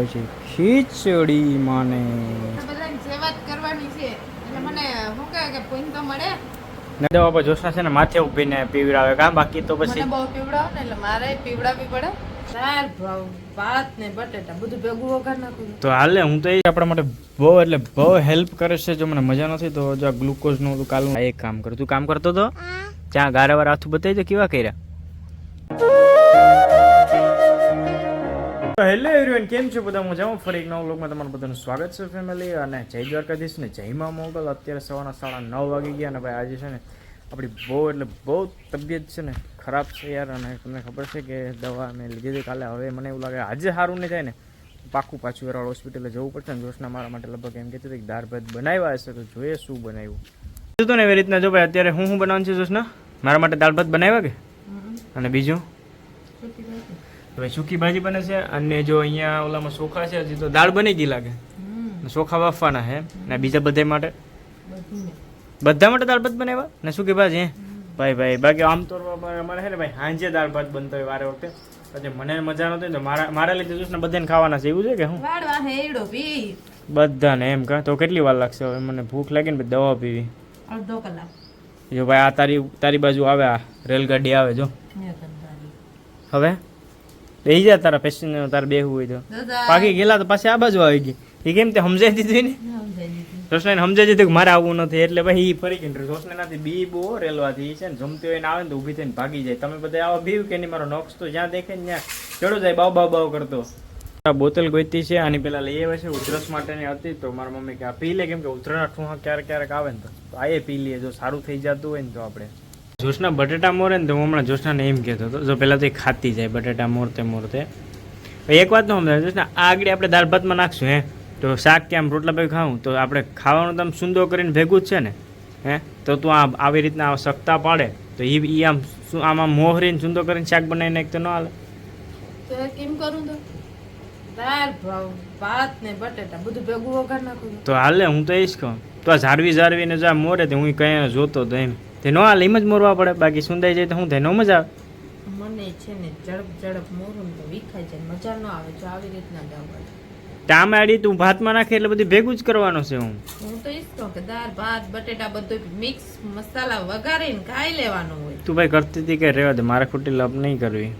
બનાવે છે. ખીચડી માને. પર જોશના છે ને માથે ઊભીને પીવડાવે. કા બાકી તો પછી? બહુ પીવડાવો ને એટલે મારે પીવડાવી પડે. દાળ ભાવ ભાત ને બટેટા બધું ભેગું વગર નાખું. તો હાલે હું તો એ આપણા માટે બહુ એટલે બહુ હેલ્પ કરે છે. જો મને મજા નથી તો જો ગ્લુકોઝનું ઓલું કાલું એક કામ કર. તું કામ કરતો તો? ત્યાં ગારાવાર હાથું બતાવી તો કેવા કર્યા? હેલો એવરીવન કેમ છો બધા મજામાં? ફરી એક નવા વ્લોગમાં તમારું બધાનું સ્વાગત છે ફેમિલી અને જય દ્વારકાધીશ ને જય મા મોગલ. અત્યારે સવારના સાડા નવ વાગી ગયા અને ભાઈ આજે છે ને આપણી બહુ એટલે બહુ તબિયત છે ને ખરાબ છે યાર. અને તમને ખબર છે કે દવા મેં લીધી હતી કાલે. હવે મને એવું લાગે આજે સારું નહીં થાય ને. પાકું પાછું વેરાળ હોસ્પિટલે જવું પડશે ને. જોશના મારા માટે લગભગ એમ કહેતી હતી કે દાળ ભાત બનાવ્યા હશે તો જોઈએ શું બનાવ્યું. તો ને એવી રીતના જો ભાઈ અત્યારે હું શું બનાવવાનું છે જોશના? મારા માટે દાળ ભાત બનાવ્યા કે? અને બીજું? ભાઈ સૂકી ભાજી બને છે અને જો અહીંયા ઓલામાં ચોખા છે હજી તો દાળ બની ગઈ લાગે. ચોખા બાફવાના હે ને બીજા બધા માટે? બધા માટે દાળ ભાત બનાવ્યા? ને સૂકી ભાજી ભાઈ ભાઈ બાકી આમ તો અમારે છે ને ભાઈ સાંજે દાળ ભાત બનતો હોય વારે વખતે. પછી મને મજા નતી તો મારા મારા લીધે જોશ ને બધાને ખાવાના છે એવું છે કે હું બધાને એમ કા? તો કેટલી વાર લાગશે હવે? મને ભૂખ લાગે ને દવા પીવી. અડધો કલાક. જો ભાઈ આ તારી તારી બાજુ આવે આ રેલગાડી આવે જો. હવે? બેસી જા તારા પેસેન્જર તારે બેહવું હોય તો. પાકી ગયેલા તો પાછી આ બાજુ આવી ગઈ. એ કેમ તે સમજાઈ દીધું ને રોશનાને સમજાઈ દીધું કે મારે આવવું નથી એટલે ભાઈ એ ફરી ગઈ રોશનાથી બી બહુ રેલવાથી છે ને જમતી હોય ને આવે ને તો ઊભી થઈને ભાગી જાય. તમે બધા આવા બીવ કે નહીં મારો નોક્સ તો જ્યાં દેખે ને ત્યાં ચડો જાય બાવ બાવ બાવ કરતો. આ બોતલ ગોતી છે આની પેલા લઈ આવે છે ઉધરસ માટેની હતી. તો મારા મમ્મી કે આ પી લે કેમ કે ઉધરસના ઠુંહા ક્યારેક ક્યારેક આવે ને તો. તો આ એ પી લઈએ જો સારું થઈ જતું હોય ને તો આપણે. જોશના બટેટા મોરે ને તો હું હમણાં જોશનાને એમ કહેતો હતો. જો પહેલાં તો એ ખાતી જાય બટેટા મોરતે મોરતે. એક વાત તો સમજાય જોશના આગળ આપણે દાળ ભાતમાં નાખશું હે? તો શાક કે આમ રોટલા ભાઈ ખાવું તો આપણે ખાવાનું તો આમ સુંદર કરીને ભેગું જ છે ને હે? તો તું આ આવી રીતના સક્તા પાડે તો એ ઈ આમ શું આમ આમ મોહરીને સુંદો કરીને શાક બનાવીને એક તો ન હાલે. તો કેમ કરું તો દાળ ભાત ને બટેટા બધું ભેગું વગર નાખું. તો હાલે હું તો એ જ કહું. તો આ ઝાડવી ઝાડવીને જો મોરે તો હું કઈ જોતો તો એમ. તે આ હાલે એમ જ મોરવા પડે. બાકી સુંદાઈ જાય તો હું ધેનો મજા આવે. મને છે ને ઝડપ ઝડપ મોરું તો વિખાઈ જાય મજા ન આવે જો આવી રીતના ગાવા ટામેડી તું ભાતમાં નાખે એટલે બધી ભેગું જ કરવાનું છે હું. હું તો ઈજ કહું કે દાળ ભાત બટેટા બધું મિક્સ મસાલા વઘારીને ખાઈ લેવાનું હોય. તું ભાઈ કરતી હતી કે રહેવા દે? મારે ખોટી લપ નહીં કરવી.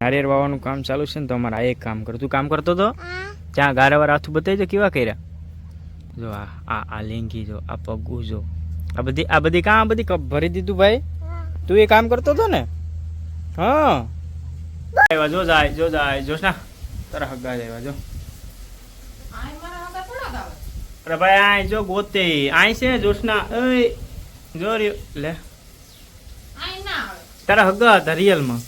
નારિયેર વાવવાનું કામ ચાલુ છે ને તો અમારે આ એક કામ કર. તું કામ કરતો તો? ત્યાં ગારાવાર હાથું બતાવી તો કેવા કર્યા? જો આ આ આ લેંગી જો આ પગું જો. આ બધી આ બધી કાં બધી ભરી દીધું ભાઈ. તું એ કામ કરતો હતો ને? હા. જો જાય જો જાય જોશ ના તારા હગા જાય જો. અરે ભાઈ, આય, જો ગોતે. આય છે, જોશના. ઓય જો રહ્યો. લે. તારા હગા હતા રિયલમાં.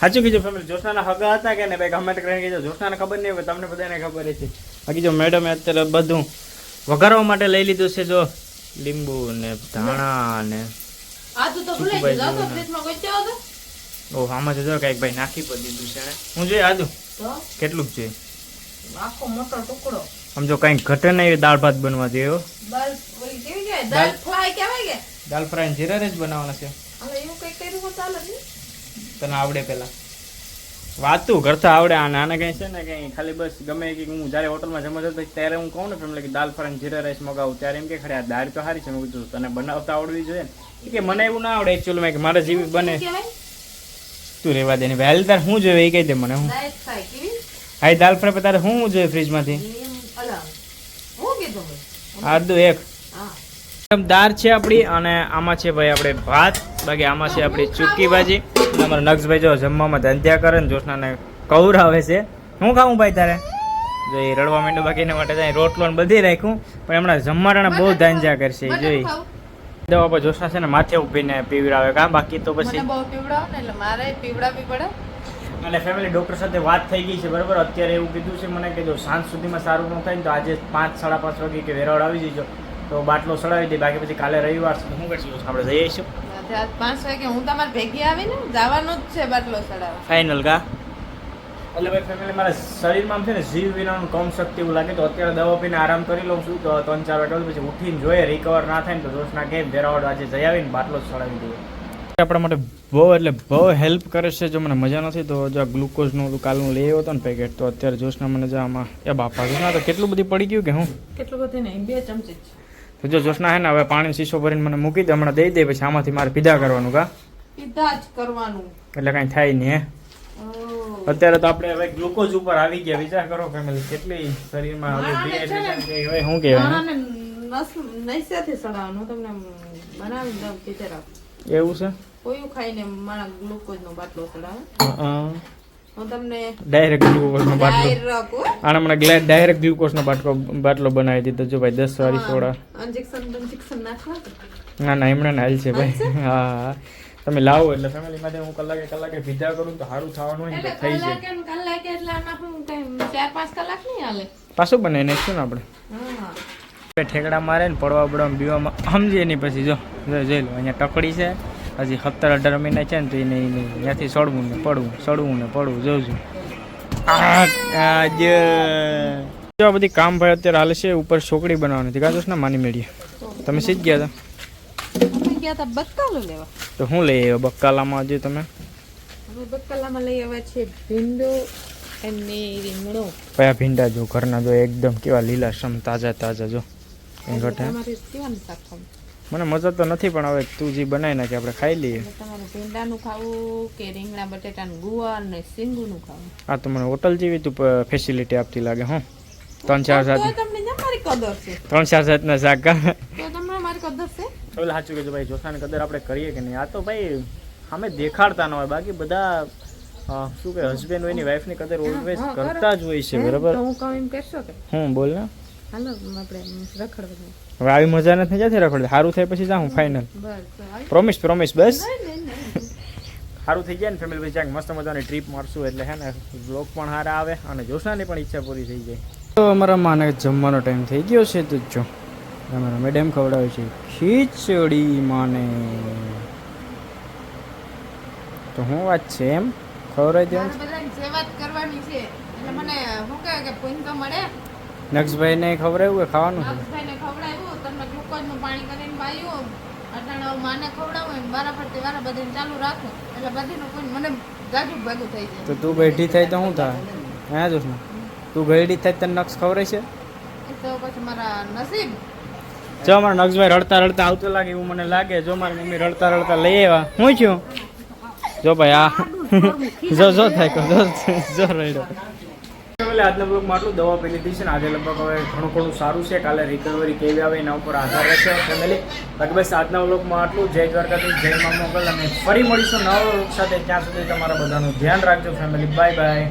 સાચું કીધું ફેમિલી, જોશનાના હગા હતા કે ને ભાઈ કમેન્ટ કરીને કીધું જોશનાને ખબર નહીં હોય તમને બધાને ખબર છે. બાકી જો મેડમે અત્યારે બધું વઘારવા માટે લઈ લીધું છે, જો. લીંબુ ને ધાણા ને આ તો ભૂલાઈ ગયો તો ફ્રીજમાં કોઈ ચાવ તો ઓ આમાં તો જો કંઈક ભાઈ નાખી પડી દીધું છે ને હું જોઈએ આદુ? તો? કેટલું જોઈએ? આખો મોટો ટુકડો. આમ જો કંઈક ઘટે નહીં દાળ ભાત બનવા દેવો દાળ ઓલી કેવી કહેવાય? દાળ ફ્રાય કહેવાય કે? દાળ ફ્રાય જીરા જ બનાવવાના છે. હવે એવું કઈ કર્યું ચાલે તને આવડે પેલા. વાતું કરતા આવડે આ નાના કઈ છે ને કઈ ખાલી બસ ગમે કે હું જ્યારે હોટલમાં જમવા જતો ત્યારે હું કહું ને ફેમિલી કે દાલ ફ્રાય જીરા રાઈસ મગાવું ત્યારે એમ કે ખરે આ દાળ તો સારી છે મેં કીધું તને બનાવતા આવડવી જોઈએ ને. કે મને એવું ના આવડે એકચ્યુઅલી કે મારા જેવી બને. તું રેવા દે ને વહેલ તાર શું જોઈએ એ કહી દે મને હું. હા દાલ ફ્રાય તારે શું જોઈએ ફ્રીજમાંથી? આદુ એક. દાળ છે આપણી અને આમાં છે ભાઈ આપણે ભાત બાકી આમાં છે આપણી ચૂકી ભાજી. અમારા નક્ષભાઈ જો જમવામાં ધંધ્યા કરે ને જોશનાને કૌરાવે છે. શું ખાવું ભાઈ તારે? જો એ રડવા માંડ્યું બાકી એના માટે ત્યાં રોટલો ને બધી રાખ્યું. પણ હમણાં જમવાના બહુ ધાંધ્યા કરશે જોઈ. દવા પર જોશના છે ને માથે ઊભીને પીવડાવે કા બાકી તો પછી બહુ પીવડાવે ને એટલે મારે પીવડાવવી પડે. અને ફેમિલી ડૉક્ટર સાથે વાત થઈ ગઈ છે બરાબર? અત્યારે એવું કીધું છે મને કે જો સાંજ સુધીમાં સારું ન થાય ને તો આજે પાંચ સાડા પાંચ વાગે કે વેરાવળ આવી જજો તો બાટલો સડાવી દે બાકી પછી કાલે રવિવાર તો શું કરશું? આપણે જઈ આવીશું. રાતે આજ પાંચ વાગે હું તમારે ભેગી આવીને જવાનું જ છે બાટલો ચડાવવા. ફાઇનલ કા? એટલે ભાઈ ફેમિલી મારા શરીરમાં છે ને જીવ વિનાનું કમ શક્તિ એવું લાગે તો અત્યારે દવા પીને આરામ કરી લઉં છું. તો ત્રણ ચાર વાગે પછી ઉઠીને જોઈએ રિકવર ના થાય ને તો દોસ્ત કેમ વેરાવળ આજે જઈ આવીને બાટલો ચડાવી દઈએ. આપણા માટે બહુ એટલે બહુ હેલ્પ કરે છે જો મને મજા નથી. તો જો આ ગ્લુકોઝનું ઓલું કાલનું લઈ આવ્યો હતો ને પેકેટ તો અત્યારે જોશના મને જો આમાં એ બાપા જોશના તો કેટલું બધી પડી ગયું કે હું? કેટલું બધું નહીં બે ચમચી જ તો જો જોશના હે ને હવે પાણી શીશો ભરીને મને મૂકી દે હમણાં દઈ દે પછી આમાંથી મારે પીધા કરવાનું કા? પીધા જ કરવાનું. એટલે કાંઈ થાય નહીં હે? અત્યારે તો આપણે હવે ગ્લુકોઝ ઉપર આવી ગયા વિચાર કરો ફેમિલી કેટલી શરીરમાં હવે ડિહાઇડ્રેશન છે કે હવે શું કહેવાય દાણાને નસ- નૈસ્યાથી સડાવવાનું તમને બનાવી દઉં ટીચર એવું છે? કોયું ખાઈને મારા ગ્લુકોઝનો બાટલો સડાવે? હું. તમને ડાયરેક્ટ ગ્લુકોઝનો બાટલો. હો. આને મને ગ્લેડ ડાયરેક્ટ ગ્લુકોઝનો બાટલો બાટલો બનાવી દીધો જો ભાઈ દસ વાળી સોડા. ઇન્જેક્શન ઇન્જેક્શન નાખવા ના ના એમણે નાલ છે ભાઈ. હા હા. તમે લાવો એટલે ફેમિલી માટે હું કલાકે કલાકે પીધા કરું તો સારું થવાનું હોય તો થઈ જાય. કલાકે એટલે આમાં શું ટાઈમ ચાર પાંચ કલાક નહીં હાલે? પાછું બનાવી નાખશું ને આપણે? હા. ઠેકડા મારે ને પડવા પડવા બીવામાં સમજીએ નહીં પછી જો જોઈ લો અહીંયા ટકડી છે. હજી સત્તર અઢાર મહિના છે ને તો એને એને ત્યાંથી સડવું ને પડવું સડવું ને પડવું જોઉં છું આજ. જો આ બધી કામ ભાઈ અત્યારે હાલે છે ઉપર છોકરી બનાવવાની હતી. કાં ને માની મેળીએ. તમે સીધ ગયા હતા? અમે ગયા હતા બક્કાલો લેવા. તો હું લઈ આવ્યો? બક્કાલામાં હજી તમે? અમે બક્કાલામાં લઈ આવ્યા છે ભીંડો અને રીંગણો. કયા ભીંડા જો ઘરના જો એકદમ કેવા લીલાશમ તાજા તાજા જો. કંઈ ઘટે શાક મને મજા તો નથી પણ હવે તું જે બનાવી નાખે આપણે ખાઈ લઈએ. તમારે ભીંડાનું ખાવું કે રીંગણા બટેટાનું ગુવાર ને સિંગુનું ખાવું? આ તો મને હોટલ જેવી તું ફેસિલિટી આપતી લાગે હં. ત્રણ ચાર સાત જાત તમને ના મારી કદર છે. ત્રણ ચાર જાતના શાક કા તો તમને મારી કદર છે? ઓલ સાચું કહેજો ભાઈ જોસાની કદર આપણે કરીએ કે નહીં? આ તો ભાઈ અમે દેખાડતા ન હોય બાકી બધા શું કે હસબન્ડ હોય એની વાઈફની કદર ઓલવેઝ કરતા જ હોય છે બરાબર. તો હું કહું એમ કહેશો કે? હું બોલ ને. હાલો આપણે રખડવાનું હવે આવી મજા નથી જતી રખડે સારું થાય પછી જાઉં ફાઇનલ બસ પ્રોમિસ પ્રોમિસ બસ. સારું થઈ જાય ને ફેમિલી પછી ક્યાંક મસ્ત મજાની ટ્રીપ મારશું એટલે હે ને બ્લોગ પણ સારા આવે અને જોશાની પણ ઈચ્છા પૂરી થઈ જાય. તો અમારા માને જમવાનો ટાઈમ થઈ ગયો છે તો જો અમારા મેડમ ખવડાવે છે ખીચડી માને. તો હું વાત છે એમ? ખવડાવી દેવાનું? સેવા કરવાની છે એટલે મને શું કહે કે તો મળે નક્ષભાઈને ખવડાવ્યું કે ખાવાનું? નક્ષભાઈને ખવડાવ્યું તમને ગ્લુકોઝનું પાણી કરીને પાયું અટાણા માને ખવડાવું એમ વારા ફરતી વારા બધીને ચાલુ રાખું. એટલે બધીનું કોઈ મને ગાજુ ભેગું થઈ જાય. તો તું બેઠી થાય તો શું થાય? હા જોશના તું ગયડી થાય તને નક્ષ ખવડાય છે? તો પછી મારા નસીબ. જો મારા નક્ષભાઈ રડતા રડતા આવતો લાગે એવું મને લાગે. જો મારી મમ્મી રડતા રડતા લઈ આવ્યા. હું છું? જો ભાઈ આ જો જો થાય કહો, જો જો રડ્યો. એટલે આજના બ્લોગમાં આટલું દવા પી લીધી છે ને આજે લગભગ હવે ઘણું ઘણું સારું છે. કાલે રિકવરી કેવી આવે એના ઉપર આધાર રહેશે ફેમિલી બાકી બસ આજના બ્લોગમાં આટલું જય દ્વારકાથી જય મા મોગલ. અને ફરી મળીશું નવા બ્લોગ સાથે. ત્યાં સુધી તમારા બધાનું ધ્યાન રાખજો ફેમિલી બાય બાય